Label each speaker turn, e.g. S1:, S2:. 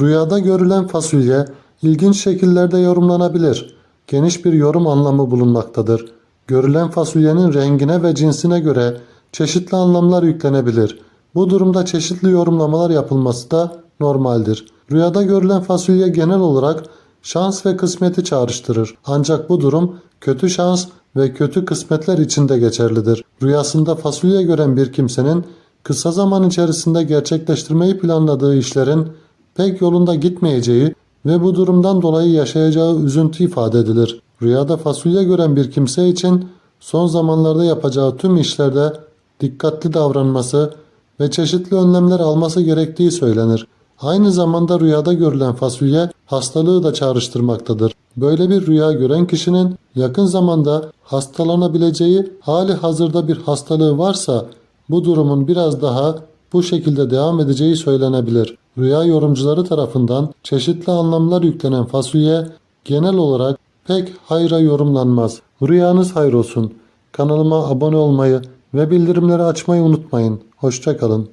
S1: Rüyada görülen fasulye ilginç şekillerde yorumlanabilir. Geniş bir yorum anlamı bulunmaktadır. Görülen fasulyenin rengine ve cinsine göre çeşitli anlamlar yüklenebilir. Bu durumda çeşitli yorumlamalar yapılması da normaldir. Rüyada görülen fasulye genel olarak şans ve kısmeti çağrıştırır. Ancak bu durum kötü şans ve kötü kısmetler için de geçerlidir. Rüyasında fasulye gören bir kimsenin kısa zaman içerisinde gerçekleştirmeyi planladığı işlerin pek yolunda gitmeyeceği ve bu durumdan dolayı yaşayacağı üzüntü ifade edilir. Rüyada fasulye gören bir kimse için son zamanlarda yapacağı tüm işlerde dikkatli davranması ve çeşitli önlemler alması gerektiği söylenir. Aynı zamanda rüyada görülen fasulye hastalığı da çağrıştırmaktadır. Böyle bir rüya gören kişinin yakın zamanda hastalanabileceği hali hazırda bir hastalığı varsa bu durumun biraz daha bu şekilde devam edeceği söylenebilir. Rüya yorumcuları tarafından çeşitli anlamlar yüklenen fasulye genel olarak pek hayra yorumlanmaz. Rüyanız hayır olsun. Kanalıma abone olmayı ve bildirimleri açmayı unutmayın. Hoşçakalın.